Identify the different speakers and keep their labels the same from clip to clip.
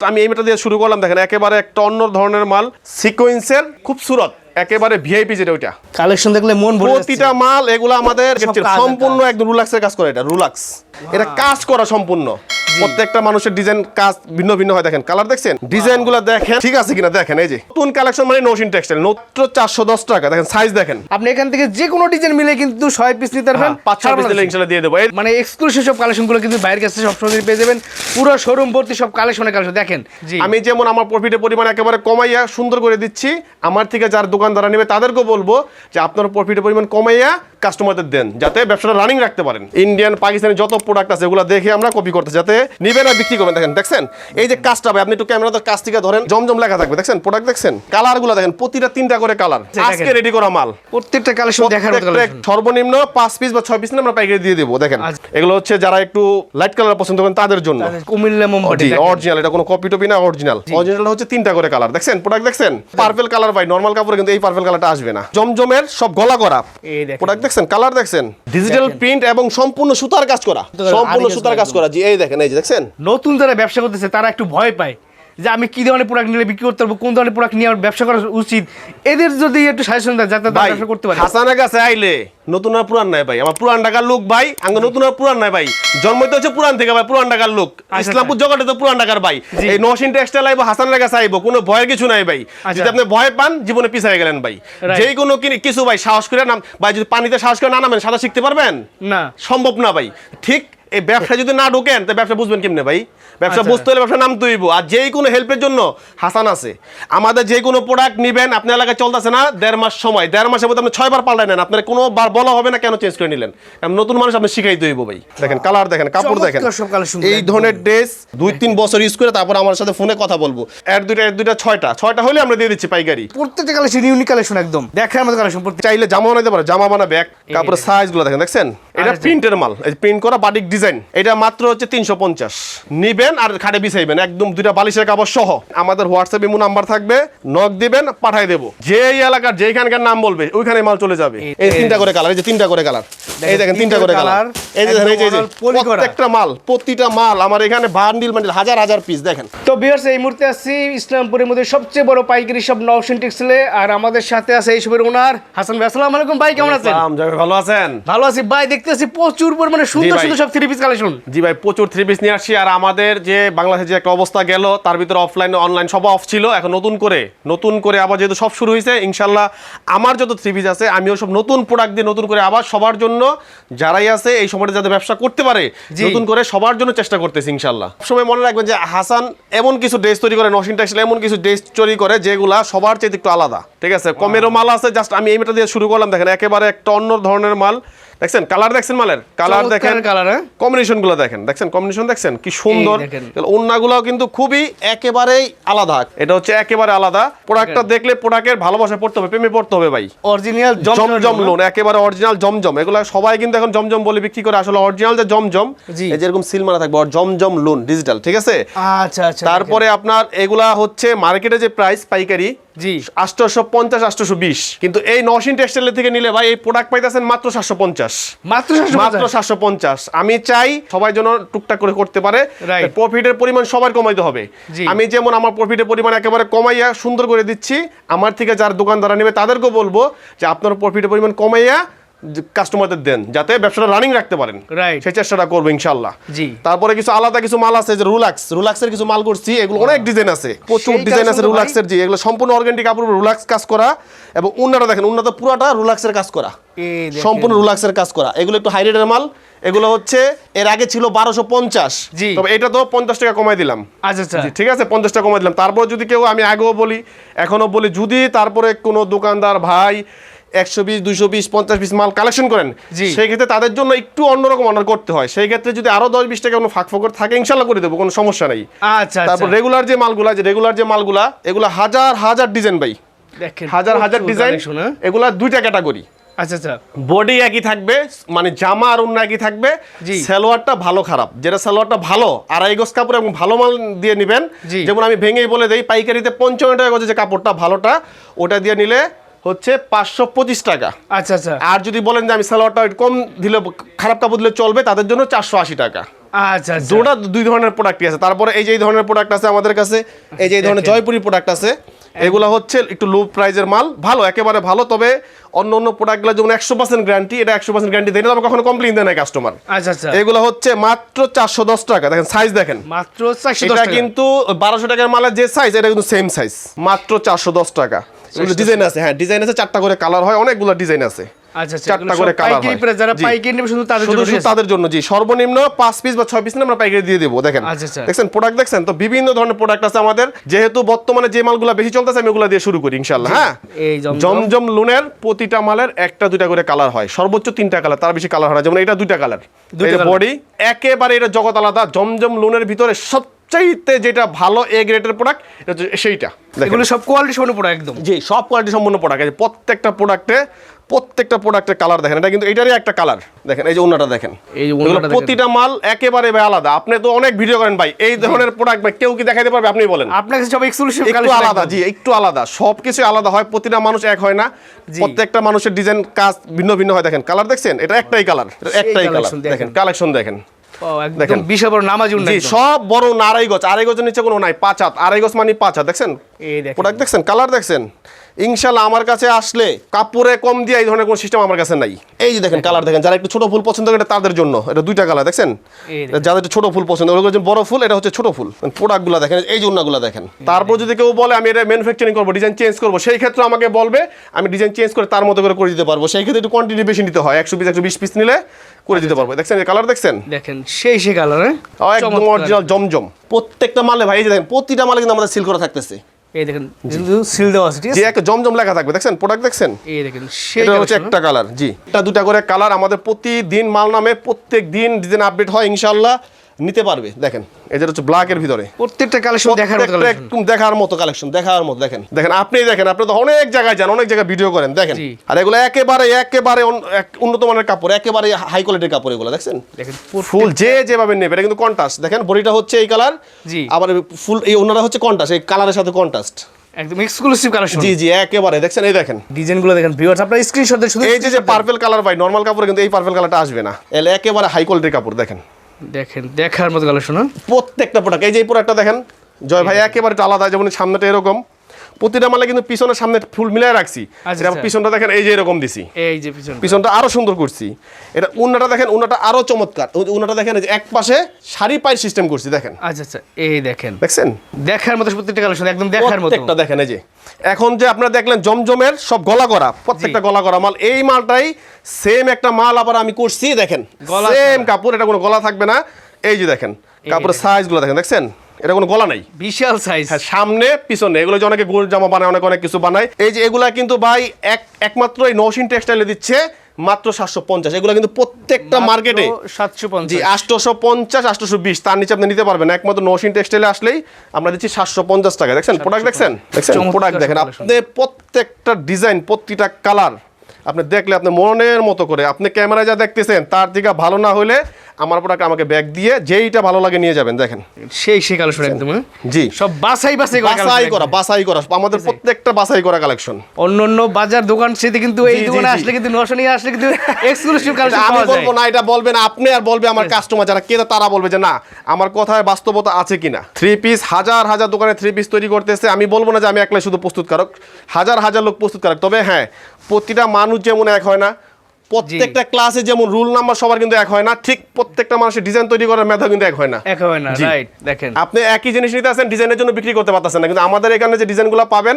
Speaker 1: আমি এই মেটা দিয়ে শুরু করলাম দেখেন, একেবারে একটা অন্য ধরনের মাল সিকোয়েন্সের খুব সুরত। একেবারে ভিআইপি যেটা ওইটা।
Speaker 2: কালেকশন দেখলে মন ভরে যাচ্ছে।
Speaker 1: প্রতিটা মাল এগুলো আমাদের সম্পূর্ণ একদম রুলাক্সের কাজ করে এটা রুলাক্স এটা কাজ করা সম্পূর্ণ। প্রত্যেকটা মানুষের ডিজাইন কাজ ভিন্ন ভিন্ন হয় দেখেন। কালার দেখছেন? ডিজাইনগুলো দেখেন। ঠিক আছে কিনা? দেখেন এই যে। নতুন কালেকশন মানে নৌসিন টেক্সটাইল মাত্র চারশো দশ টাকা। দেখেন সাইজ দেখেন।
Speaker 2: আপনি এখান থেকে যে কোনো ডিজাইন মিলে কিন্তু ছয় পিস নিতে পারবেন
Speaker 1: হ্যাঁ, পাঁচ ছয় পিস ইনশাল্লাহ দিয়ে দেবো।
Speaker 2: মানে এক্সক্লুসিভ সব কালেকশনগুলো কিন্তু বাইরের কাছে সবসময় পেয়ে যাবেন। পুরো শোরুম ভর্তি সব কালেকশনের কালেকশন দেখেন।
Speaker 1: আমি যেমন আমার প্রফিটের পরিমাণ একেবারে কমাইয়া সুন্দর করে দিচ্ছি আমার থেকে যার দোকানদারা নেবে তাদেরকেও বলব যে আপনার প্রফিটের পরিমাণ কমাইয়া কাস্টমারদের দেন যাতে ব্যবসাটা রানিং রাখতে পারেন। ইন্ডিয়ান পাকিস্তানি যত প্রোডাক্ট আছে এগুলো দেখে আমরা কপি করতে যাতে নিবেন আর বিক্রি করবেন। দেখেন দেখছেন? এই যে কাজটা ভাই আপনি একটু ক্যামেরাতে কাজ থেকে ধরেন জমজম লেখা থাকবে দেখছেন? প্রোডাক্ট দেখছেন? কালারগুলো দেখেন প্রতিটা তিনটা করে কালার আজকে রেডি করা মাল।
Speaker 2: প্রত্যেকটা কালেকশন দেখার
Speaker 1: সর্বনিম্ন পাঁচ পিস বা ছয় পিস আমরা পাইকারি দিয়ে দেবো দেখেন। এগুলো হচ্ছে যারা একটু লাইট কালার পছন্দ করেন তাদের জন্য।
Speaker 2: কুমিল্লা মোমবাতি
Speaker 1: জি অরিজিনাল এটা কোনো কপি টপি না অরিজিনাল অরিজিনাল হচ্ছে তিনটা করে কালার দেখছেন? প্রোডাক্ট দেখছেন? পার্পল কালার ভাই নরমাল কাপড়ে কিন্তু এই পার্পল কালারটা আসবে না। জমজমের সব গলা করা।
Speaker 2: এই দেখেন।
Speaker 1: প্রোডাক্ট দেখছেন কালার দেখছেন? ডিজিটাল প্রিন্ট এবং সম্পূর্ণ সুতার কাজ করা। সম্পূর্ণ সুতার কাজ করা। জি এই দেখেন এই যে দেখছেন?
Speaker 2: নতুন যারা ব্যবসা করতেছে তারা একটু ভয় পায়। যে আমি কি ধরনের প্রোডাক্ট নিলে বিক্রি করতে পারব কোন ধরনের প্রোডাক্ট নিয়ে আমার ব্যবসা করা উচিত এদের যদি একটু সাজেশন দেয় যাতে ব্যবসা করতে পারে।
Speaker 1: হাসানের কাছে আইলে নতুন আর পুরান নাই ভাই। আমার পুরান টাকার লোক ভাই আঙ্গ নতুন আর পুরান নাই ভাই। জন্মই তো হচ্ছে পুরান থেকে ভাই পুরান টাকার লোক। ইসলামপুর জগতে তো পুরান টাকার ভাই।
Speaker 2: আচ্ছা।
Speaker 1: এই নসিন টেক্সটাইল আইবো হাসানের কাছে আইবো কোনো ভয়ের কিছু নাই ভাই।
Speaker 2: আচ্ছা।
Speaker 1: যদি আপনি ভয় পান জীবনে পিছিয়ে গেলেন ভাই. যেই কোনো কিনি- কিছু ভাই সাহস করে নাম ভাই যদি পানিতে সাহস করে না নামেন সাঁতার শিখতে পারবেন?
Speaker 2: না।
Speaker 1: সম্ভব না ভাই। ঠিক এই ব্যবসা যদি না ঢোকেন তো ব্যবসা বুঝবেন কেমনে ভাই? ব্যবসা
Speaker 2: আচ্ছা।
Speaker 1: বুঝতে হলে ব্যবসা নামতে হইব আর যেই কোনো হেল্পের জন্য হাসান আছে। আমাদের যে কোনো প্রোডাক্ট নিবেন আপনার এলাকায় চলতেছে না দেড় মাস সময়। দেড় মাসের মধ্যে আপনি ছয়বার পাল্টাই নেন। আপনার কোনো বার বলা হবে না কেন চেঞ্জ করে নিলেন। নতুন মানুষ আপনি শিখাই হইব ভাই। দেখেন কালার দেখেন কাপড় দেখেন। এই ধরনের ড্রেস দুই তিন বছর ইউজ করে তারপর আমার সাথে ফোনে কথা বলব। এক দুইটা এক দুইটা ছয়টা। ছয়টা হলে আমরা দিয়ে দিচ্ছি পাইকারি।
Speaker 2: প্রত্যেকটা কালেকশন ইউনিক কালেকশন একদম। দেখার মতো কালেকশন
Speaker 1: চাইলে জামা বানাইতে পারো জামা বানাবে এক কাপড়ের সাইজগুলো দেখেন দেখছেন? এটা। প্রিন্টের মাল। এই প্রিন্ট করা বাটিক ডিজাইন। এটা মাত্র হচ্ছে তিনশো পঞ্চাশ। নিবেন আর খাটে বিছাইবেন। একদম দুইটা বালিশের কাপড় সহ। আমাদের হোয়াটসঅ্যাপ ইমো নাম্বার থাকবে। নক দিবেন পাঠাই দেবো। যে এলাকার যেখানকার নাম বলবে ওইখানে মাল চলে যাবে। এই তিনটা করে কালার এই যে তিনটা করে কালার। এই দেখেন তিনটা করে কালার। এই যে এই যে। প্রত্যেকটা মাল প্রতিটা মাল আমার এখানে বান্ডিল বান্ডিল হাজার হাজার পিস দেখেন।
Speaker 2: তো বিয়ার্স এই মুহূর্তে আসছি ইসলামপুরের মধ্যে সবচেয়ে বড় পাইকারি সব টেক্সটাইলে আর আমাদের সাথে আছে এই সবের ওনার হাসান ভাই। আসসালামু আলাইকুম ভাই কেমন আছেন?
Speaker 1: ভালো আছেন?
Speaker 2: ভালো আছি। ভাই দেখতে আছি প্রচুর পরিমাণে সুন্দর সুন্দর সব থ্রি পিস কালেকশন
Speaker 1: জি ভাই প্রচুর থ্রি পিস নিয়ে আসছি আর আমাদের যে বাংলাদেশে যে একটা অবস্থা গেল তার ভিতরে অফলাইন অনলাইন সব অফ ছিল। এখন নতুন করে নতুন করে আবার যেহেতু সব শুরু হয়েছে ইনশাল্লাহ আমার যত থ্রি পিস আছে আমিও সব নতুন প্রোডাক্ট দিয়ে নতুন করে আবার সবার জন্য যারাই আছে এই সময়টা যাতে ব্যবসা করতে পারে। নতুন করে সবার জন্য চেষ্টা করতেছি ইনশাল্লাহ সময় মনে রাখবেন যে হাসান এমন কিছু ড্রেস তৈরি করে নসিন টেক্সটাইল এমন কিছু ড্রেস তৈরি করে যেগুলা সবার চাইতে একটু আলাদা। ঠিক আছে? কমেরও মাল আছে জাস্ট আমি এই মেটা দিয়ে শুরু করলাম দেখেন একেবারে একটা অন্য ধরনের মাল। দেখছেন? কালার দেখছেন মালের? কালার দেখেন
Speaker 2: কালার হ্যাঁ?
Speaker 1: কম্বিনেশনগুলো দেখেন। দেখছেন? কম্বিনেশন দেখছেন? কি সুন্দর।
Speaker 2: এই দেখেন।
Speaker 1: ওন্নাগুলো কিন্তু খুবই একেবারেই আলাদা। এটা হচ্ছে একেবারে আলাদা। প্রোডাক্টটা দেখলে প্রোডাক্টের ভালোবাসা পড়তে হবে প্রেমে পড়তে হবে ভাই।
Speaker 2: অরিজিনাল
Speaker 1: জমজম লোন একেবারে অরিজিনাল জমজম। এগুলো সবাই কিন্তু এখন জমজম বলে বিক্রি করে। আসলে অরিজিনাল যে জমজম। এই যেরকম সিল মারা থাকবে জমজম লোন ডিজিটাল ঠিক আছে?
Speaker 2: আচ্ছা আচ্ছা
Speaker 1: তারপরে আপনার এগুলা হচ্ছে মার্কেটে যে প্রাইস পাইকারি
Speaker 2: জি।
Speaker 1: আটশো পঞ্চাশ আটশো বিশ কিন্তু এই নশিন টেক্সটাইলের থেকে নিলে ভাই এই প্রোডাক্ট পাইতেছেন মাত্র সাতশো পঞ্চাশ
Speaker 2: মাত্র
Speaker 1: মাত্র সাতশো পঞ্চাশ আমি চাই সবাই যেন টুকটাক করে করতে পারে। প্রফিটের পরিমাণ সবার কমাইতে হবে। আমি যেমন আমার প্রফিটের পরিমাণ একেবারে কমাইয়া সুন্দর করে দিচ্ছি আমার থেকে যার দোকানদারা নেবে তাদেরকেও বলব যে আপনার প্রফিটের পরিমাণ কমাইয়া কাস্টমারদের দেন যাতে ব্যবসাটা রানিং রাখতে পারেন।
Speaker 2: Right.
Speaker 1: সেই চেষ্টাটা করব ইনশাল্লাহ
Speaker 2: জি।
Speaker 1: তারপরে কিছু আলাদা কিছু মাল আছে যে রুলাক্স রুলাক্সের কিছু মাল করছি এগুলো অনেক ডিজাইন আছে। প্রচুর ডিজাইন আছে রুলাক্সের জি এগুলো সম্পূর্ণ অর্গানিক কাপড় রুলাক্স কাজ করা এবং উন্নাটা দেখেন উন্নাটা পুরাটা রুলাক্সের কাজ করা। সম্পূর্ণ রুলাক্সের কাজ করা। এগুলো একটু হাই রেটের মাল। এগুলো হচ্ছে এর আগে ছিল বারোশো পঞ্চাশ।
Speaker 2: জি।
Speaker 1: তবে এটা তো পঞ্চাশ টাকা কমাই দিলাম।
Speaker 2: আচ্ছা আচ্ছা।
Speaker 1: ঠিক আছে পঞ্চাশ টাকা কমাই দিলাম। তারপর যদি কেউ আমি আগেও বলি এখনও বলি যদি তারপরে কোনো দোকানদার ভাই একশো বিশ দুইশো বিশ পঞ্চাশ পিস মাল কালেকশন করেন। সেই ক্ষেত্রে তাদের জন্য একটু অন্যরকম অর্ডার করতে হয়। সেই ক্ষেত্রে যদি আরও দশ বিশ টাকা কোনো ফাঁক ফোকর থাকে ইনশাল্লাহ করে দেবো কোনো সমস্যা নেই।
Speaker 2: আচ্ছা
Speaker 1: তারপর
Speaker 2: আচ্ছা
Speaker 1: রেগুলার যে মালগুলা যে রেগুলার যে মালগুলা এগুলো হাজার হাজার ডিজাইন ভাই। হাজার হাজার ডিজাইন
Speaker 2: হ্যাঁ?
Speaker 1: এগুলা দুইটা ক্যাটাগরি
Speaker 2: আচ্ছা আচ্ছা।
Speaker 1: বডি একই থাকবে মানে জামা আর অন্য একই থাকবে। সালোয়ারটা ভালো খারাপ। যেটা সালোয়ারটা ভালো আড়াই গজ কাপড় এবং ভালো মাল দিয়ে নেবেন। যেমন আমি ভেঙেই বলে দেই পাইকারিতে পঞ্চান্ন টাকা গজে যে কাপড়টা ভালোটা ওটা দিয়ে নিলে হচ্ছে পাঁচশো পঁচিশ টাকা।
Speaker 2: আচ্ছা আচ্ছা।
Speaker 1: আর যদি বলেন যে আমি সালোয়ারটা কম দিলে খারাপটা বদলে দিলে চলবে তাদের জন্য চারশো আশি টাকা।
Speaker 2: আচ্ছা আচ্ছা।
Speaker 1: দুই ধরনের প্রোডাক্টই আছে। তারপরে এই যে এই ধরনের প্রোডাক্ট আছে আমাদের কাছে এই যে এই ধরনের জয়পুরি প্রোডাক্ট আছে এগুলো হচ্ছে একটু লো প্রাইজের মাল ভালো একেবারে ভালো তবে অন্য অন্য প্রোডাক্টগুলো যেমন একশো পার্সেন্ট গ্যারান্টি এটা একশো পার্সেন্ট গ্যারান্টি দেয় না তবে কখনো কমপ্লেন দেয় না কাস্টমার
Speaker 2: আচ্ছা আচ্ছা।
Speaker 1: এগুলো হচ্ছে মাত্র চারশো দশ টাকা। দেখেন সাইজ দেখেন।
Speaker 2: মাত্র
Speaker 1: এটা কিন্তু বারোশো টাকার মালের যে সাইজ এটা কিন্তু সেম সাইজ মাত্র চারশো দশ টাকা। ডিজাইন আছে হ্যাঁ ডিজাইন আছে চারটা করে কালার হয় অনেকগুলো ডিজাইন আছে। চারটা করে
Speaker 2: সব
Speaker 1: হয়।
Speaker 2: যারা পাইকারি নেবে শুধু তাদের জন্য
Speaker 1: শুধু তাদের জন্য জি। সর্বনিম্ন পাঁচ পিস বা ছয় পিস আমরা পাইকারি দিয়ে দেবো দেখেন।
Speaker 2: আচ্ছা, আচ্ছা।
Speaker 1: প্রোডাক্ট দেখছেন? তো বিভিন্ন ধরনের প্রোডাক্ট আছে আমাদের। যেহেতু বর্তমানে যে মালগুলো বেশি চলতেছে আমি ওগুলো দিয়ে শুরু করি ইনশাল্লাহ হ্যাঁ?
Speaker 2: জমজম।
Speaker 1: লুনের প্রতিটা মালের একটা দুইটা করে কালার হয়। সর্বোচ্চ তিনটা কালার তার বেশি কালার হয় না। যেমন এটা দুইটা কালার বডি একেবারে এটা জগৎ আলাদা। জমজম লুনের ভিতরে সবচাইতে যেটা ভালো এ গ্রেডের প্রোডাক্ট সেইটা।
Speaker 2: এগুলো সব কোয়ালিটি সম্পূর্ণ পড়া একদম।
Speaker 1: জি সব কোয়ালিটি সম্পূর্ণ প্রোডাক্ট আছে প্রত্যেকটা প্রোডাক্টে প্রত্যেকটা প্রোডাক্টের কালার দেখেন। এটা কিন্তু এটারই একটা কালার দেখেন এই যে অন্যটা দেখেন।
Speaker 2: এই
Speaker 1: প্রতিটা মাল একেবারে ভাই আলাদা। আপনি তো অনেক ভিডিও করেন ভাই। এই ধরনের প্রোডাক্ট ভাই কেউ কি দেখাইতে পারবে? আপনি বলেন।
Speaker 2: আপনার কাছে সব এক্সক্লুসিভ
Speaker 1: একটু আলাদা জি একটু আলাদা। সবকিছু আলাদা হয় প্রতিটা মানুষ এক হয় না। প্রত্যেকটা মানুষের ডিজাইন কাজ ভিন্ন ভিন্ন হয়। দেখেন কালার দেখছেন? এটা একটাই কালার একটাই কালার
Speaker 2: দেখেন।
Speaker 1: কালেকশন দেখেন। দেখেন।
Speaker 2: বিশাল বড় নামাজি উন্নয়ন
Speaker 1: জি সব বড় না আড়াই গজ। আড়াই গজের নিচে কোনো নাই পাঁচ হাত। আড়াই গজ মানে পাঁচ হাত দেখছেন? প্রোডাক্ট দেখছেন? কালার দেখছেন? ইনশাল্লাহ আমার কাছে আসলে কাপড়ে কম দিয়ে এই ধরনের কোনো সিস্টেম আমার কাছে নাই। এই যে দেখেন কালার দেখেন যারা একটু ছোট ফুল পছন্দ করে তাদের জন্য এটা দুইটা কালার দেখছেন? যাদের ছোট ফুল পছন্দ ওগুলো হচ্ছে বড় ফুল এটা হচ্ছে ছোট ফুল। প্রোডাক্টগুলো দেখেন এই জন্যগুলো দেখেন। তারপর যদি কেউ বলে আমি এটা ম্যানুফ্যাকচারিং করব ডিজাইন চেঞ্জ করব সেই ক্ষেত্রে আমাকে বলবে আমি ডিজাইন চেঞ্জ করে তার মতো করে করে দিতে পারব। সেই ক্ষেত্রে একটু কোয়ান্টিটি বেশি নিতে হয় একশো পিস একশো বিশ পিস নিলে করে দিতে পারব। দেখছেন কালার দেখছেন?
Speaker 2: দেখেন সেই সেই কালার হ্যাঁ?
Speaker 1: একদম অরিজিনাল জমজম। প্রত্যেকটা মালে ভাই এই যে দেখেন প্রতিটা মালে কিন্তু আমাদের সিল করা থাকতেছে।
Speaker 2: এই দেখেন সিল দেওয়া আছে ঠিক আছে?
Speaker 1: একটা জমজম লেখা থাকবে দেখছেন? প্রোডাক্ট দেখছেন?
Speaker 2: এই দেখেন
Speaker 1: সেটা হচ্ছে একটা কালার জি। এটা দুটা করে কালার আমাদের প্রতিদিন মাল নামে প্রত্যেক দিন ডিজাইন আপডেট হয় ইনশাল্লাহ নিতে পারবে দেখেন। এটা হচ্ছে ব্ল্যাকের ভিতরে।
Speaker 2: প্রত্যেকটা কালেকশন দেখার মতো কালেকশন
Speaker 1: একদম দেখার মতো কালেকশন দেখার মতো দেখেন। দেখেন আপনি দেখেন আপনি তো অনেক জায়গায় যান অনেক জায়গায় ভিডিও করেন দেখেন। আর এগুলো একেবারে একেবারে এক- উন্নত মানের কাপড় একেবারে হাই কোয়ালিটির কাপড় এগুলো দেখছেন?
Speaker 2: দেখেন
Speaker 1: ফুল যে যেভাবে নেবে এটা কিন্তু কন্ট্রাস্ট দেখেন বডিটা হচ্ছে এই কালার
Speaker 2: জি।
Speaker 1: আবার ফুল এই ওনারা হচ্ছে কন্ট্রাস্ট এই কালারের সাথে কন্ট্রাস্ট
Speaker 2: একদম এক্সক্লুসিভ কালেকশন
Speaker 1: জি জি একেবারে দেখছেন? এই দেখেন।
Speaker 2: ডিজাইনগুলো দেখেন ভিউয়ার্স আপনারা স্ক্রিনশট দিয়ে শুধু
Speaker 1: এই যে যে পার্পল কালার ভাই নর্মাল কাপড় কিন্তু এই পার্পল কালারটা আসবে না। এলে একেবারে হাই কোয়ালিটির কাপড় দেখেন।
Speaker 2: দেখেন দেখার মতো কালেকশন শোনা
Speaker 1: প্রত্যেকটা প্রোডাক্ট এই যে এই প্রোডাক্টটা দেখেন জয় ভাই একেবারে আলাদা যেমন সামনেটা এরকম। প্রতিটা মালে কিন্তু পিছনের সামনে ফুল মিলাই রাখছি।
Speaker 2: আচ্ছা, আচ্ছা।
Speaker 1: পিছনটা দেখেন এই যে এরকম দিছি।
Speaker 2: এই যে পিছন
Speaker 1: পিছনটা আরও সুন্দর করছি। এটা উন্নাটা দেখেন উন্নাটা আরও চমৎকার। উন্নাটা দেখেন এক পাশে শাড়ি পায়ের সিস্টেম করছি দেখেন।
Speaker 2: আচ্ছা আচ্ছা এই দেখেন।
Speaker 1: দেখছেন?
Speaker 2: দেখার মতো প্রত্যেকটা কালেকশন একদম দেখার মতো।
Speaker 1: প্রত্যেকটা দেখেন এই যে। এখন যে আপনারা দেখলেন জমজমের সব গলা করা প্রত্যেকটা গলা করা মাল এই মালটাই সেম একটা মাল আবার আমি করছি দেখেন। সেম কাপড় এটা কোনো গলা থাকবে না। এই যে দেখেন কাপড়ের সাইজগুলো দেখেন দেখছেন? এটা কোনো গলা নাই।
Speaker 2: বিশাল সাইজ
Speaker 1: হ্যাঁ সামনে পিছনে। এগুলো যে অনেকে গোল জামা বানায় অনেক অনেক কিছু বানায়। এই যে এগুলা কিন্তু ভাই এক একমাত্র এই নৌসিন টেক্সটাইলে দিচ্ছে মাত্র সাতশো পঞ্চাশ। এগুলো কিন্তু প্রত্যেকটা মার্কেটে
Speaker 2: সাতশো পঞ্চাশ।
Speaker 1: আটশোশো পঞ্চাশ আটশোশো বিশ তার নিচে আপনি নিতে পারবেন। একমাত্র নৌসিন টেক্সটাইলে আসলেই আমরা দিচ্ছি সাতশো পঞ্চাশ টাকা। দেখছেন? প্রোডাক্ট দেখছেন? দেখছেন? প্রোডাক্ট দেখেন। আপনি প্রত্যেকটা ডিজাইন প্রতিটা কালার আপনি দেখলে আপনি মনের মতো করে আপনি ক্যামেরায় যা দেখতেছেন তার থেকে ভালো না হলে আমার প্রোডাক্ট আমাকে ব্যাগ দিয়ে যেইটা ভালো লাগে নিয়ে যাবেন দেখেন।
Speaker 2: সেই সেই কালেকশন একদম হ্যাঁ?
Speaker 1: জি।
Speaker 2: সব বাছাই করা
Speaker 1: বাছাই করা। বাছাই করা আমাদের প্রত্যেকটা বাছাই করা কালেকশন
Speaker 2: অন্য অন্য বাজার দোকান সেতে কিন্তু এই দোকানে আসলে কিন্তু নশো নিয়ে আসলে কিন্তু এক্সক্লুসিভ কালেকশন
Speaker 1: আমি বলব না এটা বলবেন আপনি আর বলবে আমার কাস্টমার যারা কেতা তারা বলবে যে না আমার কথায় বাস্তবতা আছে কিনা। থ্রি পিস হাজার হাজার দোকানে থ্রি পিস তৈরি করতেছে আমি বলব না যে আমি একলাই শুধু প্রস্তুতকারক হাজার হাজার লোক প্রস্তুতকারক তবে হ্যাঁ প্রতিটা মানুষ যেমন এক হয় না প্রত্যেকটা ক্লাসে যেমন রুল নাম্বার সবার কিন্তু এক হয় না ঠিক প্রত্যেকটা মানুষের ডিজাইন তৈরি করার মেধা কিন্তু এক হয় না।
Speaker 2: এক হয় না রাইট দেখেন।
Speaker 1: আপনি একই জিনিস নিতে আসেন ডিজাইনের জন্য বিক্রি করতে পারতেছেন না কিন্তু আমাদের এখানে যে ডিজাইনগুলো পাবেন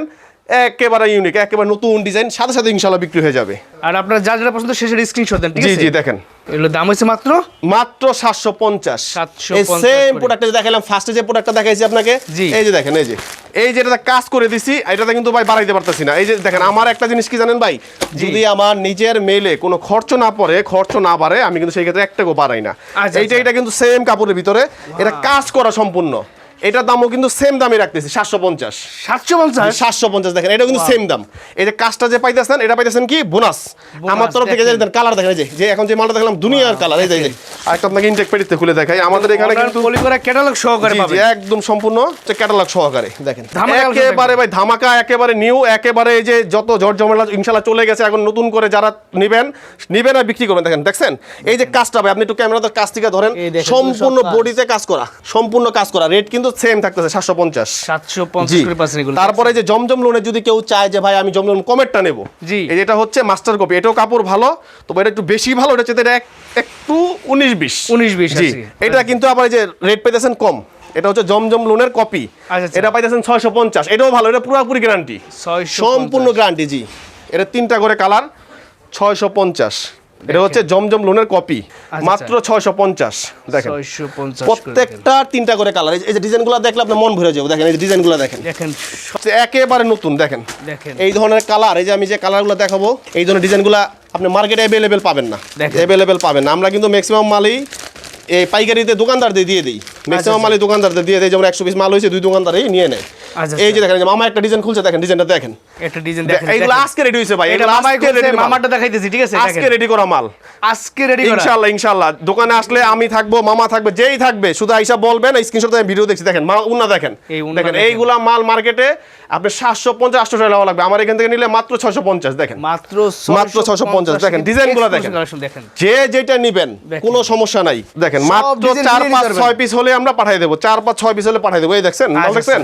Speaker 1: একেবারে ইউনিক একেবারে নতুন ডিজাইন সাথে সাথে ইনশাল্লাহ বিক্রি হয়ে যাবে।
Speaker 2: আর আপনারা যা যা পছন্দ শেষের স্ক্রিনশট দেন ঠিক
Speaker 1: জি
Speaker 2: আছে?
Speaker 1: জি দেখেন।
Speaker 2: এগুলো দাম হচ্ছে মাত্র?
Speaker 1: মাত্র সাতশো পঞ্চাশ।
Speaker 2: 750
Speaker 1: এই সেম
Speaker 2: করে।
Speaker 1: প্রোডাক্টটা যে দেখালাম ফার্স্টে যে প্রোডাক্টটা দেখাইছি আপনাকে এই যে দেখেন এই যে। এই যে এটাতে কাজ করে দিছি এটাতে কিন্তু ভাই বাড়াইতে পারতেছি না। এই যে দেখেন আমার একটা জিনিস কি জানেন ভাই? যদি আমার নিজের মেলে কোনো খরচ না পড়ে খরচ না বাড়ে আমি কিন্তু সেই ক্ষেত্রে একটাকেও বাড়াই না।
Speaker 2: আচ্ছা,
Speaker 1: এইটা
Speaker 2: আচ্ছা।
Speaker 1: এটা কিন্তু সেম কাপড়ের ভিতরে এটা কাজ করা সম্পূর্ণ। এটার দামও কিন্তু সেম দামই রাখতেছি সাতশো পঞ্চাশ।
Speaker 2: সাতশো পঞ্চাশ?
Speaker 1: সাতশো পঞ্চাশ দেখেন এটা কিন্তু সেম দাম। এই যে কাজটা যে পাইতেছেন এটা পাইতেছেন কি? বোনাস। আমার তরফ থেকে যে কালার দেখেন এই যে যে এখন যে মালটা দেখলাম দুনিয়ার কালার এই যে যে। আরেকটা আপনাকে ইনটেক পেটিতে খুলে দেখাই। আমাদের এখানে কিন্তু
Speaker 2: ক্যাটালগ সহকারে পাবেন।
Speaker 1: একদম সম্পূর্ণ যে ক্যাটালগ সহকারে দেখেন। একেবারে ভাই ধামাকা একেবারে নিউ একেবারে এই যে যত ঝড় ঝমেলা ইনশাল্লাহ চলে গেছে এখন নতুন করে যারা নিবেন নিবেন আর বিক্রি করবেন দেখেন দেখছেন? এই যে কাজটা ভাই আপনি একটু ক্যামেরাতে কাজ থেকে ধরেন সম্পূর্ণ। বডিতে কাজ করা সম্পূর্ণ কাজ করা রেট কিন্তু সেম থাকতেছে সাতশো পঞ্চাশ।
Speaker 2: সাতশো পঞ্চাশ
Speaker 1: তারপরে যে জমজম লোনে যদি কেউ চায় যে ভাই আমি জমজম কমেরটা নেব।
Speaker 2: জি।
Speaker 1: এই যেটা হচ্ছে মাস্টার কপি এটাও কাপড় ভালো তবে এটা একটু বেশি ভালো এটা হচ্ছে এটা একটু উনিশ বিশ।
Speaker 2: উনিশ
Speaker 1: বিশ
Speaker 2: জি।
Speaker 1: এটা কিন্তু আবার এই যে রেট পাইতেছেন কম এটা হচ্ছে জমজম লোনের কপি
Speaker 2: আচ্ছা, আচ্ছা।
Speaker 1: এটা পাইতেছেন ছয়শো পঞ্চাশ এটাও ভালো এটা পুরোপুরি গ্যারান্টি সম্পূর্ণ গ্যারান্টি জি। এটা তিনটা করে কালার ছয়শো পঞ্চাশ। এটা হচ্ছে জমজম লোনের কপি
Speaker 2: আচ্ছা।
Speaker 1: মাত্র ছয়শো পঞ্চাশ দেখেন। প্রত্যেকটা তিনটা করে কালার এই যে ডিজাইনগুলো দেখলে আপনার মন ভরে যাবে। দেখেন এই যে ডিজাইনগুলো দেখেন।
Speaker 2: দেখেন।
Speaker 1: একেবারে নতুন দেখেন। এই ধরনের কালার এই যে আমি যে কালারগুলো দেখাবো এই ধরনের ডিজাইনগুলো আপনি মার্কেটে অ্যাভেলেবেল পাবেন না। অ্যাভেলেবেল পাবেন না। আমরা কিন্তু ম্যাক্সিমাম মালই এই পাইকারিতে দোকানদারদের দিয়ে দিই। ম্যাক্সিমাম মালই দোকানদারদের দিয়ে দিই যেমন একশো পিস মাল হয়েছে দুই দোকানদারই নিয়ে নেয়।
Speaker 2: আচ্ছা,
Speaker 1: এই যে দেখেন এই যে মামা একটা ডিজাইন খুলছে দেখেন ডিজাইনটা দেখেন।
Speaker 2: একটা ডিজাইন দেখেন
Speaker 1: এইগুলো
Speaker 2: দেখেন।
Speaker 1: আজকে রেডি হয়েছে ভাই
Speaker 2: এটা মামাই
Speaker 1: আজকে রেডি
Speaker 2: মামারটা দেখাইতেছি ঠিক আছে
Speaker 1: আজকে রেডি করা মাল।
Speaker 2: আজকে রেডি করা।
Speaker 1: ইনশাল্লাহ ইনশাল্লাহ দোকানে আসলে আমি থাকব মামা থাকবে যেই থাকবে শুধু আইসা বলবেন স্ক্রিনশট আমি ভিডিও দেখছি দেখেন মা- উন্না দেখেন। দেখেন
Speaker 2: দেখেন।
Speaker 1: এইগুলা মাল মার্কেটে আপনি সাতশো পঞ্চাশ আটশো টাকা নেওয়া লাগবে। আমার এখান থেকে নিলে মাত্র ছয়শো পঞ্চাশ দেখেন।
Speaker 2: মাত্র
Speaker 1: মাত্র 650 দেখেন, ডিজাইনগুলো দেখেন। যে যেটা নিবেন কোনো সমস্যা নাই দেখেন। মাত্র
Speaker 2: ডিজাইন
Speaker 1: চার
Speaker 2: নিয়ে
Speaker 1: পাঁচ
Speaker 2: নিতে
Speaker 1: ছয়
Speaker 2: পারবেন।
Speaker 1: পিস হলে আমরা পাঠিয়ে দেবো চার পাঁচ ছয় পিস হলে পাঠিয়ে দেবো। এই দেখছেন মাল
Speaker 2: আচ্ছা, দেখেন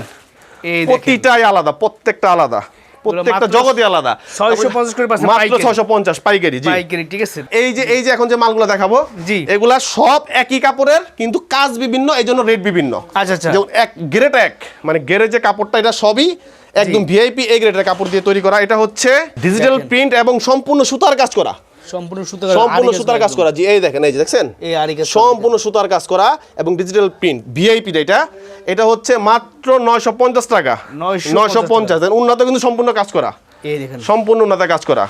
Speaker 1: প্রতিটাই আলাদা প্রত্যেকটা আলাদা। প্রত্যেকটা জগতই আলাদা।
Speaker 2: 650 করে পাচ্ছেন
Speaker 1: মাত্র। ছয়শো পঞ্চাশ পাইকারি
Speaker 2: পাইকারি ঠিক আছে।
Speaker 1: এই যে এই যে এখন যে মালগুলো দেখাবো
Speaker 2: জি।
Speaker 1: এগুলা সব একই কাপড়ের কিন্তু কাজ বিভিন্ন এই জন্য রেট বিভিন্ন।
Speaker 2: আচ্ছা, আচ্ছা।
Speaker 1: যেমন এক গ্রেড এক মানে গ্রেডের যে কাপড়টা এটা সবই একদম ভিআইপি এই গ্রেডের কাপড় দিয়ে তৈরি করা। এটা হচ্ছে ডিজিটাল প্রিন্ট এবং সম্পূর্ণ সুতার কাজ করা।
Speaker 2: সম্পূর্ণ সুতো
Speaker 1: সম্পূর্ণ সুতার কাজ করা। জি এই দেখেন এই যে দেখছেন?
Speaker 2: এই আরি
Speaker 1: সম্পূর্ণ সুতার কাজ করা এবং ডিজিটাল প্রিন্ট ভিআইপি এটা। এটা হচ্ছে মাত্র নয়শো পঞ্চাশ টাকা।
Speaker 2: 950
Speaker 1: নয়শো পঞ্চাশ উন্নত কিন্তু সম্পূর্ণ কাজ করা। সম্পূর্ণ উন্নত কাজ করা।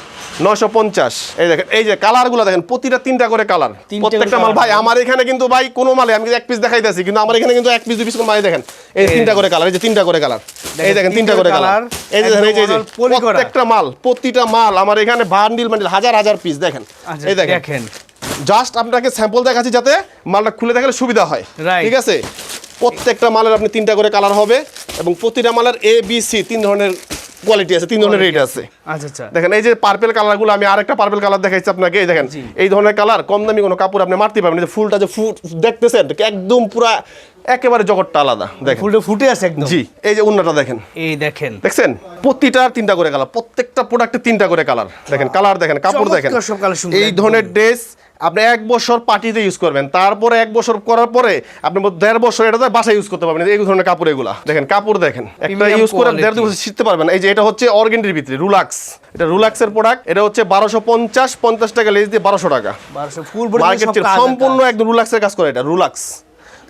Speaker 1: নয়শো পঞ্চাশ। এই দেখেন এই যে কালারগুলো দেখেন প্রতিটা তিনটা করে কালার প্রত্যেকটা মাল। ভাই আমার এখানে কিন্তু ভাই কোনো মালে আমি এক পিস দেখাইতেছি কিন্তু আমার এখানে কিন্তু এক পিস দুই পিস মাল দেখেন এই
Speaker 2: এই
Speaker 1: তিনটা করে কালার এই যে তিনটা করে কালার এই দেখেন তিনটা করে কালার এই যে এই যে এই যে
Speaker 2: একদম পলি করা।
Speaker 1: প্রত্যেকটা মাল প্রতিটা মাল আমার এখানে বান্ডিল বান্ডিল হাজার হাজার পিস দেখেন।
Speaker 2: আচ্ছা
Speaker 1: এই দেখেন। জাস্ট আপনাকে স্যাম্পল দেখাচ্ছি যাতে মালটা খুলে দেখালে সুবিধা হয়। ঠিক আছে? প্রত্যেকটা মালের আপনি তিনটা করে কালার হবে এবং প্রতিটা মালের এ বি সি তিন ধরনের কোয়ালিটি আছে তিন ধরনের রেট আছে।
Speaker 2: আচ্ছা আচ্ছা।
Speaker 1: দেখেন এই যে পার্পেল কালারগুলো আমি আর একটা পার্পেল কালার দেখাইছি আপনাকে এই দেখেন এই ধরনের কালার কম দামি কোনো কাপড় আপনি মারতে পারবেন যে ফুলটা যে ফুল দেখতেছেন একদম পুরা একেবারে জগৎটা আলাদা দেখেন।
Speaker 2: ফুলটা ফুটে আছে একদম।
Speaker 1: জি এই যে উন্নাটা দেখেন।
Speaker 2: এই দেখেন।
Speaker 1: দেখছেন? প্রতিটার তিনটা করে কালার প্রত্যেকটা প্রোডাক্টে তিনটা করে কালার। দেখেন কালার দেখেন কাপড় দেখেন। এই ধরনের ড্রেস আপনি এক বছর পার্টিতে ইউজ করবেন তারপরে এক বছর করার পরে আপনি দেড় বছর এটা বাসায় ইউজ করতে পারবেন এই ধরনের কাপড় এগুলা। দেখেন কাপড় দেখেন একটা ইউজ করে দেড় দু বছর শিখতে পারবেন। এই যে এটা হচ্ছে অর্গেন্ডির ভিতরে রুলাক্স এটা রুলাক্সের প্রোডাক্ট এটা হচ্ছে বারোশো পঞ্চাশ পঞ্চাশ টাকা লেজ দিয়ে বারোশো টাকা। মার্কেট সম্পূর্ণ একদম রুলাক্সের কাজ করে এটা রুলাক্স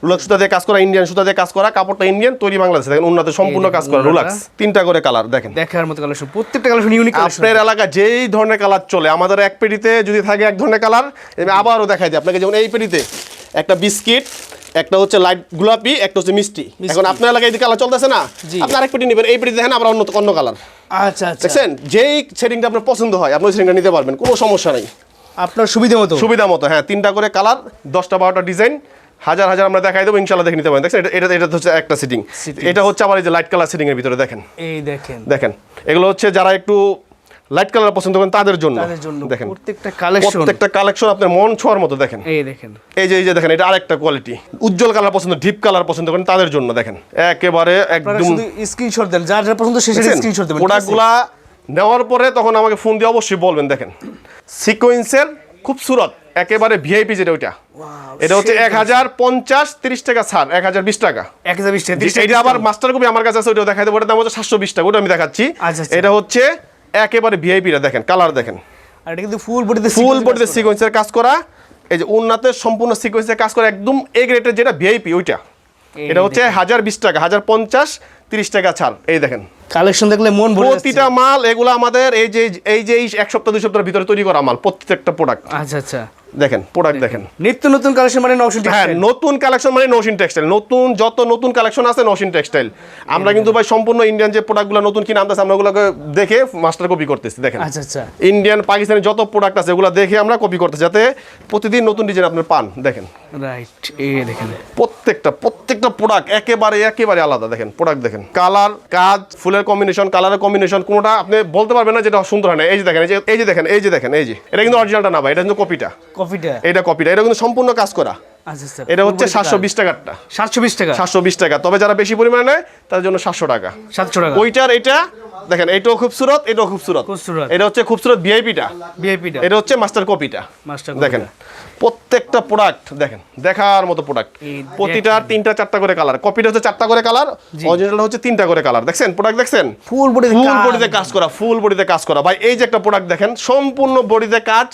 Speaker 1: রুলাক্স সুতা দিয়ে কাজ করা ইন্ডিয়ান সুতা দিয়ে কাজ করা কাপড়টা ইন্ডিয়ান তৈরি বাংলাদেশে। দেখেন উন্নত সম্পূর্ণ কাজ করা। রুলাক্স। তিনটা করে কালার দেখেন।
Speaker 2: দেখার মতো কালেকশন প্রত্যেকটা কালেকশন ইউনিক
Speaker 1: আপনার এলাকা যেই ধরনের কালার চলে আমাদের এক পেটিতে যদি থাকে এক ধরনের কালার আমি আবারও দেখাই দিই আপনাকে যেমন এই পেটিতে একটা বিস্কিট একটা হচ্ছে লাইট গোলাপি একটা হচ্ছে মিষ্টি। এখন আপনার এলাকায় এই কালার চলতেছে না। আপনি আরেক পেটি নেবেন এই পেটি দেখেন আবার অন্য অন্য কালার।
Speaker 2: আচ্ছা আচ্ছা।
Speaker 1: দেখছেন? যেই শেডিংটা আপনার পছন্দ হয় আপনি ওই শেডিংটা নিতে পারবেন কোনো সমস্যা নেই।
Speaker 2: আপনার সুবিধা মতো।
Speaker 1: সুবিধা মতো হ্যাঁ তিনটা করে কালার দশটা বারোটা ডিজাইন হাজার হাজার আমরা দেখাই দেবো ইনশাল্লাহ দেখে নিতে পারেন। দেখছেন এটা এটা হচ্ছে একটা সিটিং এটা হচ্ছে আবার এই যে লাইট কালার সিটিং এর ভিতরে দেখেন।
Speaker 2: এই দেখেন।
Speaker 1: দেখেন এগুলো হচ্ছে যারা একটু লাইট কালার পছন্দ করেন তাদের জন্য। দেখেন।
Speaker 2: প্রত্যেকটা কালেকশন
Speaker 1: প্রত্যেকটা কালেকশন আপনার মন ছোঁয়ার মতো দেখেন।
Speaker 2: এই দেখেন।
Speaker 1: এই যে এই যে দেখেন এটা আরেকটা কোয়ালিটি উজ্জ্বল কালার পছন্দ ডিপ কালার পছন্দ করেন তাদের জন্য দেখেন। একেবারে একদম
Speaker 2: স্ক্রিনশট দেন যার যার পছন্দ সে স্ক্রিনশট দেবেন?
Speaker 1: প্রোডাক্টগুলা নেওয়ার পরে তখন আমাকে ফোন দিয়ে অবশ্যই বলবেন দেখেন। সিকোয়েন্সের খুব সুরত। একেবারে ভিআইপি যেটা ওইটা। এটা হচ্ছে এক হাজার পঞ্চাশ তিরিশ টাকা ছাড় এক হাজার বিশ টাকা।
Speaker 2: এক হাজার বিশ টাকা,
Speaker 1: এটা আবার মাস্টার কপি আমার কাছে আছে ওইটাও দেখাই দেবো। ওটার দাম হচ্ছে সাতশো বিশ টাকা ওটা আমি দেখাচ্ছি।
Speaker 2: আচ্ছা, আচ্ছা।
Speaker 1: এটা হচ্ছে একেবারে ভিআইপিটা দেখেন কালার দেখেন।
Speaker 2: আর এটা কিন্তু ফুল বডিতে
Speaker 1: ফুল বডিতে সিকোয়েন্সের কাজ করা। এই যে উন্নাতের সম্পূর্ণ সিকোয়েন্সের কাজ করা একদম এ গ্রেডের যেটা ভিআইপি ওইটা। এটা হচ্ছে হাজার বিশ টাকা হাজার পঞ্চাশ তিরিশ টাকা ছাড় এই দেখেন।
Speaker 2: কালেকশন দেখলে মন ভরে
Speaker 1: প্রতিটা মাল এগুলো আমাদের এই যে এই যে এই এক সপ্তাহ দুই সপ্তাহের ভিতরে তৈরি করা মাল প্রত্যেকটা প্রোডাক্ট
Speaker 2: আচ্ছা আচ্ছা।
Speaker 1: দেখেন প্রোডাক্ট দেখেন।
Speaker 2: নিত্য নতুন কালেকশন মানে নওশন
Speaker 1: হ্যাঁ নতুন কালেকশন মানে নৌসিন টেক্সটাইল নতুন যত নতুন কালেকশন আছে নৌসিন টেক্সটাইল আমরা কিন্তু ভাই সম্পূর্ণ ইন্ডিয়ান যে প্রোডাক্টগুলো নতুন কিনে আনতেছে আমরা ওগুলোকে দেখে মাস্টার কপি করতেছি দেখেন।
Speaker 2: আচ্ছা আচ্ছা।
Speaker 1: ইন্ডিয়ান পাকিস্তানের যত প্রোডাক্ট আছে ওগুলো দেখে আমরা কপি করতেছি যাতে প্রতিদিন নতুন ডিজাইন আপনার পান দেখেন।
Speaker 2: রাইট এই দেখেন।
Speaker 1: প্রত্যেকটা প্রত্যেকটা প্রোডাক্ট একেবারে একেবারে আলাদা দেখেন প্রোডাক্ট দেখেন। কালার কাজ ফুলের কম্বিনেশন কালারের কম্বিনেশন কোনোটা আপনি বলতে পারবেন না যেটা সুন্দর হয় না। এই যে দেখেন এই যে এই যে দেখেন এই যে দেখেন এই যে। এটা কিন্তু অরিজিনালটা না ভাই এটা কিন্তু কপিটা
Speaker 2: কফিটা
Speaker 1: এটা কপিটা। এটা কিন্তু সম্পূর্ণ কাজ করা। এটা হচ্ছে সাতশো বিশ টাকারটা।
Speaker 2: সাতশো বিশ টাকা?
Speaker 1: সাতশো বিশ টাকা। তবে যারা বেশি পরিমাণে নেয় তার জন্য সাতশো টাকা।
Speaker 2: সাতশো টাকা।
Speaker 1: ওইটার এটা দেখেন এটাও খুবসুরত এটাও খুবসুরত
Speaker 2: খুবসুরত।
Speaker 1: এটা হচ্ছে খুবসুরত ভিআইপিটা।
Speaker 2: ভিআইপিটা।
Speaker 1: এটা হচ্ছে মাস্টার কপিটা।
Speaker 2: মাস্টার
Speaker 1: দেখেন প্রত্যেকটা প্রোডাক্ট দেখেন দেখার মতো প্রোডাক্ট প্রতিটা তিনটা চারটা করে কালার কপিটা হচ্ছে চারটা করে কালার অরিজিনাল হচ্ছে তিনটা করে কালার দেখছেন? প্রোডাক্ট দেখছেন?
Speaker 2: ফুল
Speaker 1: বডিতে কাজ। করা ফুল বডিতে কাজ করা। ভাই এই যে একটা প্রোডাক্ট দেখেন সম্পূর্ণ বডিতে কাজ।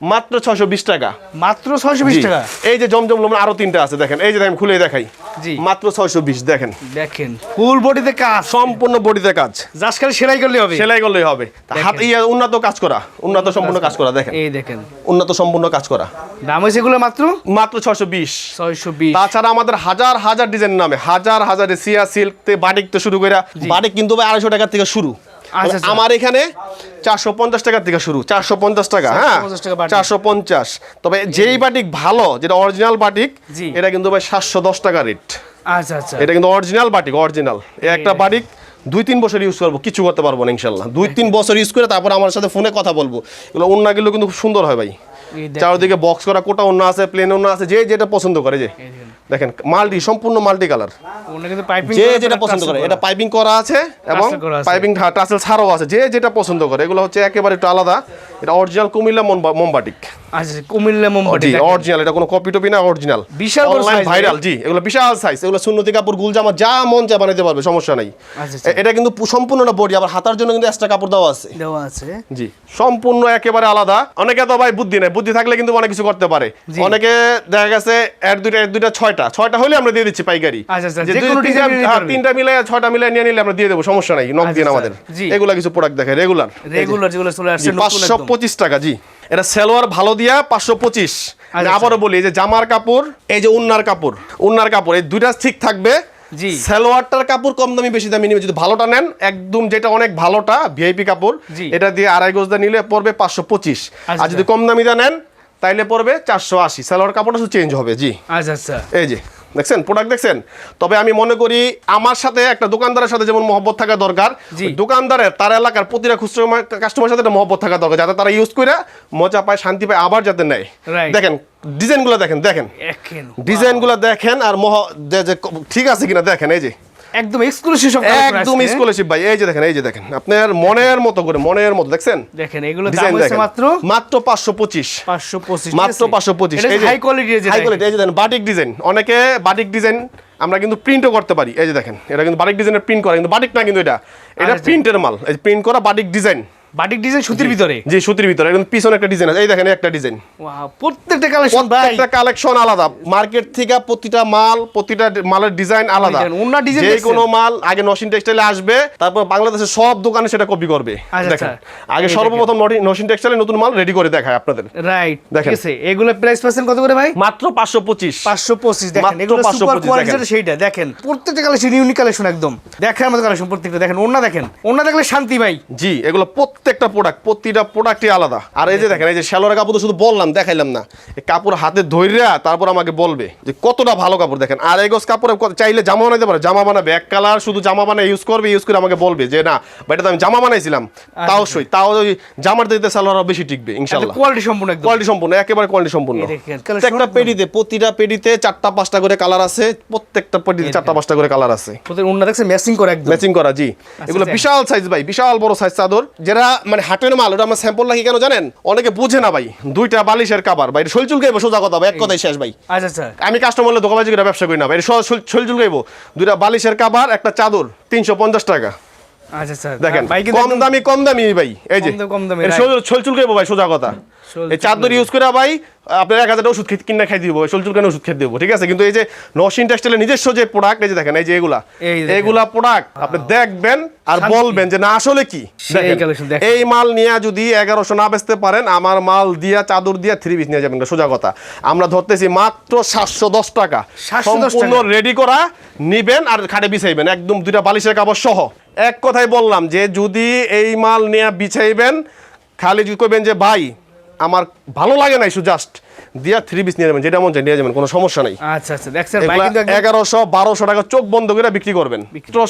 Speaker 1: মাত্র ছয়শো বিশ টাকা।
Speaker 2: মাত্র ছয়শো বিশ টাকা?
Speaker 1: এই যে জমজম লোমন আরও তিনটা আছে দেখেন। এই যে দেখেন খুলে দেখাই।
Speaker 2: জি।
Speaker 1: মাত্র ছয়শো বিশ দেখেন।
Speaker 2: দেখেন ফুল বডিতে কাজ।
Speaker 1: সম্পূর্ণ বডিতে কাজ।
Speaker 2: জাস্ট খালি সেলাই করলে হবে।
Speaker 1: সেলাই করলেই হবে। হাত ইয়ে উন্নত কাজ করা। উন্নত সম্পূর্ণ কাজ করা দেখেন।
Speaker 2: এই দেখেন।
Speaker 1: উন্নত সম্পূর্ণ কাজ করা।
Speaker 2: দাম হয়েছে এগুলো মাত্র?
Speaker 1: মাত্র ছয়শো বিশ।
Speaker 2: ছয়শো বিশ।
Speaker 1: তাছাড়া আমাদের হাজার হাজার ডিজাইন নামে হাজার হাজার সিয়া সিল্ক তে বাটিক তো শুরু করে বাটিক কিন্তু ভাই আড়াইশো টাকার থেকে শুরু। আমার এখানে চারশো পঞ্চাশ টাকার থেকে শুরু চারশো পঞ্চাশ টাকা হ্যাঁ?
Speaker 2: 450 টাকা বাটিক।
Speaker 1: চারশো পঞ্চাশ। তবে যেই বাটিক ভালো যেটা অরিজিনাল বাটিক এটা কিন্তু ভাই সাতশো দশ টাকা রেট।
Speaker 2: আচ্ছা আচ্ছা।
Speaker 1: এটা কিন্তু অরিজিনাল বাটিক অরিজিনাল। একটা বাটিক দুই তিন বছর ইউজ করব কিছু করতে পারব না ইনশাল্লাহ। দুই তিন বছর ইউজ করে তারপর আমার সাথে ফোনে কথা বলব। এগুলো অন্যগুলো কিন্তু খুব সুন্দর হয় ভাই। চারদিকে বক্স করা কোটা অন্য আছে প্লেন অন্য আছে যে যেটা পছন্দ করে যে।
Speaker 2: দেখেন।
Speaker 1: মাল্টি সম্পূর্ণ মাল্টি কালার
Speaker 2: ওটা কিন্তু পাইপিং
Speaker 1: যে যেটা পছন্দ করে এটা পাইপিং করা আছে এবং। পাইপিং টাসেল ছাড়াও আছে যে যেটা পছন্দ করে এগুলো হচ্ছে একেবারে একটু আলাদা। এটা অরিজিনাল কুমিল্লা মোমবাটিক
Speaker 2: আচ্ছা কুমিল্লা মোমবাতি
Speaker 1: অরিজিনাল এটা কোনো কপি টপি না অরিজিনাল
Speaker 2: বিশাল
Speaker 1: অনলাইন ভাইরাল জি এগুলো বিশাল সাইজ এগুলো সুন্নতি কাপড় গুলজামা যা মন চা বানাইতে পারবে সমস্যা নাই।
Speaker 2: আচ্ছা, আচ্ছা।
Speaker 1: এ- এটা কিন্তু পু- সম্পূর্ণ বডি আবার হাতার জন্য কিন্তু এক্সট্রা কাপড় দেওয়া আছে।
Speaker 2: দেওয়া আছে।
Speaker 1: জি সম্পূর্ণ একেবারে আলাদা। অনেকে তো ভাই বুদ্ধি নেই বুদ্ধি থাকলে কিন্তু অনেক কিছু করতে পারে। অনেকে দেখা গেছে এক দুইটা এক দুইটা ছয়টা ছয়টা হলে আমরা দিয়ে দিচ্ছি পাইকারি
Speaker 2: আচ্ছা, আচ্ছা,
Speaker 1: তিনটা-
Speaker 2: design নিতে
Speaker 1: হ্যাঁ,
Speaker 2: পারবে।
Speaker 1: তিনটা মিলে ছয়টা মিলে নিয়ে নিলে আমরা দিয়ে দেবো সমস্যা নাই নক দিন আমাদের। এগুলা কিছু প্রোডাক্ট দেখে রেগুলার
Speaker 2: রেগুলার যেগুলো চলে আসছে
Speaker 1: পাঁচশো পঁচিশ টাকা জি এটা সেলোয়ার ভালো দিয়া পাঁচশো পঁচিশ
Speaker 2: আচ্ছা।
Speaker 1: আবারও বলি এই যে জামার কাপড় এই যে উন্নার কাপড় উন্নার কাপড় এই দুইটা ঠিক থাকবে
Speaker 2: জি।
Speaker 1: সালোয়ারটার কাপড় কম দামি বেশি দামি নিবে যদি ভালোটা নেন একদম যেটা অনেক ভালোটা ভিআইপি কাপড় এটা দিয়ে আড়াই গজদা নিলে পড়বে পাঁচশো পঁচিশ। আর যদি কম দামিটা নেন তাইলে পড়বে চারশো আশি। সালোয়ার কাপড়টা শুধু চেঞ্জ হবে জি।
Speaker 2: আচ্ছা আচ্ছা।
Speaker 1: এই যে দেখছেন? প্রোডাক্ট দেখছেন? তবে আমি মনে করি আমার সাথে একটা দোকানদারের সাথে যেমন মহব্বত থাকা দরকার দোকানদারের তার এলাকার প্রতিটা খুচরো কাস্টমার সাথে একটা মহব্বত থাকা দরকার যাতে তারা ইউজ করে মজা পায় শান্তি পায় আবার যাতে নেয়। দেখেন ডিজাইনগুলো দেখেন দেখেন। ডিজাইনগুলো দেখেন আর মহ যে ঠিক আছে কিনা দেখেন এই যে।
Speaker 2: একদম এক্সক্লুসিভ সব
Speaker 1: একদম এক্সক্লুসিভ ভাই এই যে দেখেন এই যে দেখেন। আপনার মনের মতো করে মনের মতো দেখছেন?
Speaker 2: দেখেন এগুলো দাম হচ্ছে মাত্র
Speaker 1: মাত্র পাঁচশো পঁচিশ।
Speaker 2: পাঁচশো পঁচিশ
Speaker 1: মাত্র পাঁচশো পঁচিশ।
Speaker 2: হাই কোয়ালিটি এই যে
Speaker 1: হাই কোয়ালিটি এই যে দেখেন বাটিক ডিজাইন অনেকে বাটিক ডিজাইন আমরা কিন্তু প্রিন্টও করতে পারি। এই যে দেখেন এটা কিন্তু বাটিক ডিজাইনের প্রিন্ট করা কিন্তু বাটিক না কিন্তু এটা। এটা। প্রিন্টের মাল। এই প্রিন্ট করা বাটিক ডিজাইন
Speaker 2: বাটিক ডিজাইন সুতির ভিতরে?
Speaker 1: জি সুতির ভিতরে একদম পিছনে একটা ডিজাইন আছে। এই দেখেন একটা ডিজাইন
Speaker 2: Wow, প্রত্যেকটা কালেকশন ভাই।
Speaker 1: প্রত্যেকটা কালেকশন আলাদা। মার্কেট থেকে প্রতিটা মাল প্রতিটা মালের ডিজাইন আলাদা।
Speaker 2: design
Speaker 1: যে কোনো মাল আগে নসিন টেক্সটাইলে আসবে তারপর বাংলাদেশের সব দোকানে সেটা কপি করবে।
Speaker 2: আচ্ছা,
Speaker 1: দেখেন
Speaker 2: আচ্ছা।
Speaker 1: আগে সর্বপ্রথম নসিন টেক্সটাইলে নতুন মাল রেডি করে দেখায় আপনাদের।
Speaker 2: রাইট
Speaker 1: দেখেন।
Speaker 2: এগুলো প্রাইস পাচ্ছেন কত করে ভাই?
Speaker 1: মাত্র পাঁচশো পঁচিশ।
Speaker 2: পাঁচশো পঁচিশ দেখেন। এগুলো সুপার কোয়ালিটির
Speaker 1: দেখেন।
Speaker 2: সেইটা দেখেন। প্রত্যেকটা কালেকশন ইউনিক কালেকশন একদম। দেখার মতো কালেকশন প্রত্যেকটা। দেখেন ওনা দেখেন। ওনা দেখলে শান্তি ভাই।
Speaker 1: জি এগুলো প্রত্যেকটা প্রোডাক্ট প্রতিটা প্রোডাক্টই আলাদা। আর এই যে দেখেন এই যে শ্যালোর কাপড় তো শুধু বললাম দেখাইলাম না। কাপড় হাতে ধৈর্যা তারপর আমাকে বলবে যে কতটা ভালো কাপড় দেখেন। আর এই কাপড়ে চাইলে জামা বানাইতে পারে। জামা বানাবে এক কালার শুধু জামা বানায় ইউজ করবে ইউজ করে আমাকে বলবে যে না এটা তো আমি জামা বানাইছিলাম তাও সই তাও ওই জামার দিতে সালোয়ার বেশি টিকবে ইনশাল্লাহ।
Speaker 2: কোয়ালিটি সম্পূর্ণ একদম।
Speaker 1: কোয়ালিটি সম্পূর্ণ একেবারে কোয়ালিটি সম্পূর্ণ। প্রত্যেকটা পেডিতে প্রতিটা পেডিতে চারটা পাঁচটা করে কালার আছে প্রত্যেকটা পেডিতে চারটা পাঁচটা করে কালার আছে।
Speaker 2: প্রত্যেক ওনা দেখছে ম্যাচিং করে একদম।
Speaker 1: ম্যাচিং করা জি। এগুলো
Speaker 2: আচ্ছা।
Speaker 1: বিশাল সাইজ ভাই বিশাল বড় সাইজ চাদর। যারা মানে হাটের মাল ওটা আমার স্যাম্পল রাখি কেন জানেন? অনেকে বুঝে না ভাই। দুইটা বালিশের কাবার ভাই শৈলচুল গাইবো সোজা কথা ভাই এক কথাই শেষ ভাই।
Speaker 2: আচ্ছা আচ্ছা।
Speaker 1: আমি কাস্টমারের দোকানবাজি করে ব্যবসা করি না ভাই শৈলচুল গাইবো দুইটা বালিশের কাবার একটা চাদর তিনশো পঞ্চাশ টাকা।
Speaker 2: আচ্ছা আচ্ছা।
Speaker 1: দেখেন কম দামি কম দামি ভাই এই যে।
Speaker 2: কম দামি,
Speaker 1: শৈল- শৈলচুল গাইবো ভাই সোজা কথা।
Speaker 2: শোল
Speaker 1: এই চাদর ইউজ করে ভাই আপনার এক হাজার ওষুধ কিনা খাই দিব শোলচুল কেন ওষুধ খেতে দেবো ঠিক আছে? কিন্তু এই যে নশিন টেক্সটাইলের নিজস্ব যে প্রোডাক্ট এই যে দেখেন এই যে এগুলা এগুলা প্রোডাক্ট আপনি দেখবেন আর বলবেন যে না আসলে কি। এই মাল নিয়ে যদি এগারোশো না বেচতে পারেন আমার মাল দিয়া চাদর দিয়া থ্রি পিস নিয়ে যাবেন সোজা কথা। আমরা ধরতেছি মাত্র সাতশো দশ টাকা।
Speaker 2: 710
Speaker 1: সম্পূর্ণ। রেডি করা নিবেন আর খাটে বিছাইবেন একদম দুইটা বালিশের কাপড় সহ। এক কথাই বললাম যে যদি এই মাল নিয়ে বিছাইবেন খালি করবেন যে ভাই আমার ভালো লাগে না শুধু জাস্ট দিয়া থ্রি পিস নিয়ে যাবেন যেটা মন চাই নিয়ে যাবেন কোনো সমস্যা নাই।
Speaker 2: আচ্ছা আচ্ছা
Speaker 1: এগারোশো বারোশো টাকা চোখ বন্ধ করে বিক্রি করবেন।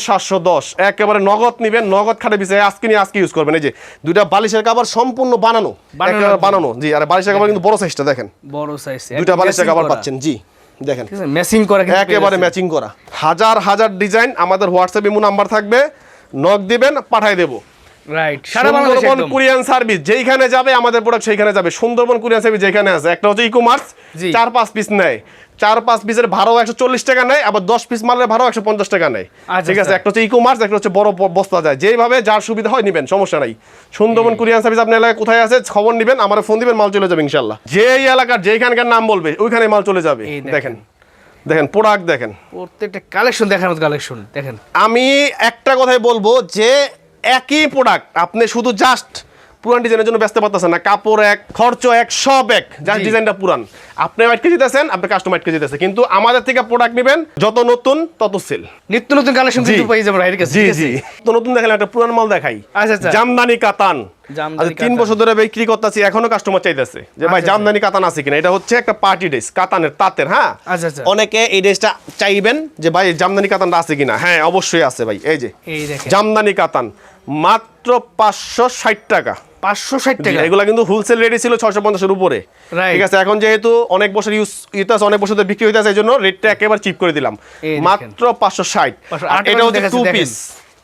Speaker 1: সাতশো দশ একেবারে নগদ নিবেন নগদ খাটে বিছাই আজকে নিয়ে আজকে ইউজ করবেন। এই যে দুইটা বালিশের কাপড় সম্পূর্ণ বানানো
Speaker 2: বানানো
Speaker 1: বানানো। জি আর বালিশের কাপড় কিন্তু বড় সাইজটা দেখেন।
Speaker 2: বড় সাইজ
Speaker 1: দুইটা বালিশের কাপড় পাচ্ছেন জি দেখেন।
Speaker 2: ম্যাচিং করা
Speaker 1: একেবারে ম্যাচিং করা। হাজার হাজার ডিজাইন আমাদের হোয়াটসঅ্যাপ ইমো নাম্বার থাকবে। নক দিবেন পাঠাই দেবো।
Speaker 2: রাইট সারা বাংলাদেশে
Speaker 1: সুন্দরবন কুরিয়ান সার্ভিস যেইখানে যাবে আমাদের প্রোডাক্ট সেইখানে যাবে। সুন্দরবন কুরিয়ান সার্ভিস যেখানে আছে একটা হচ্ছে ই কমার্স চার পাঁচ পিস নেয়। চার পাঁচ পিসের ভাড়াও একশো চল্লিশ টাকা নেয় আবার দশ পিস মালের ভাড়াও একশো পঞ্চাশ টাকা নেয়।
Speaker 2: আচ্ছা,
Speaker 1: ঠিক আছে?
Speaker 2: আচ্ছা।
Speaker 1: একটা হচ্ছে ই কমার্স একটা হচ্ছে বড় বস্তা যায়। যেইভাবে যার সুবিধা হয় নিবেন সমস্যা নাই। সুন্দরবন কুরিয়ান সার্ভিস আপনার এলাকায় কোথায় আছে খবর নিবেন আমার ফোন দিবেন মাল চলে যাবে ইনশাল্লাহ যেই এলাকার যেইখানকার নাম বলবে ওইখানে মাল চলে যাবে।
Speaker 2: দেখেন।
Speaker 1: দেখেন। দেখেন প্রোডাক্ট দেখেন।
Speaker 2: প্রত্যেকটা কালেকশন দেখার মতো কালেকশন দেখেন।
Speaker 1: আমি একটা কথাই বলব যে একই প্রোডাক্ট আপনি শুধু জাস্ট পুরান ডিজাইনের জন্য ব্যস্ত পারতেছেন না। কাপড় এক খরচ এক সব এক জাস্ট ডিজাইনটা পুরান। আপনি আটকে যেতেছেন আপনি কাস্টমার আটকে যেতেছে কিন্তু আমাদের থেকে প্রোডাক্ট নেবেন যত নতুন তত সেল
Speaker 2: নিত্য নতুন কালেকশন কিন্তু পেয়ে যাবেন কাছে
Speaker 1: জি জি। তো নতুন দেখালে একটা পুরান মাল দেখাই।
Speaker 2: আচ্ছা, আচ্ছা।
Speaker 1: জামদানি কাতান।
Speaker 2: জামদানি
Speaker 1: আচ্ছা, তিন বছর ধরে বিক্রি করতেছি এখনও কাস্টমার চাইতেছে। যে ভাই
Speaker 2: আচ্ছা,
Speaker 1: জামদানি কাতান আছে কিনা এটা হচ্ছে একটা পার্টি ড্রেস কাতানের তাঁতের হ্যাঁ?
Speaker 2: আচ্ছা, আচ্ছা।
Speaker 1: অনেকে এই ড্রেসটা চাইবেন যে ভাই জামদানি কাতানটা আছে কিনা। হ্যাঁ অবশ্যই আছে ভাই এই যে।
Speaker 2: এই দেখেন।
Speaker 1: জামদানি কাতান। মাত্র পাঁচশো ষাট টাকা।
Speaker 2: পাঁচশো ষাট টাকা?
Speaker 1: এগুলো কিন্তু হোলসেল রেটে ছিল ছয়শো পঞ্চাশের উপরে. ঠিক আছে এখন যেহেতু অনেক বছর ইউজ ইউজ অনেক বছর বিক্রি হইতেছে এই জন্য রেটটা একেবারে চিপ করে দিলাম। মাত্র পাঁচশো ষাট। এটা হচ্ছে two piece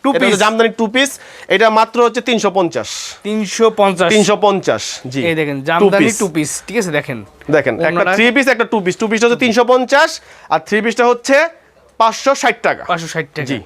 Speaker 1: two piece jamdani two piece এটা মাত্র হচ্ছে তিনশো পঞ্চাশ।
Speaker 2: তিনশো পঞ্চাশ।
Speaker 1: তিনশো পঞ্চাশ জি।
Speaker 2: এই দেখেন জামদানি। টু পিস ঠিক আছে দেখেন।
Speaker 1: দেখেন একটা থ্রি পিস একটা টু পিস টু পিসটা হচ্ছে তিনশো পঞ্চাশ আর থ্রি পিসটা হচ্ছে পাঁচশো ষাট টাকা।
Speaker 2: পাঁচশো ষাট টাকা।
Speaker 1: জি।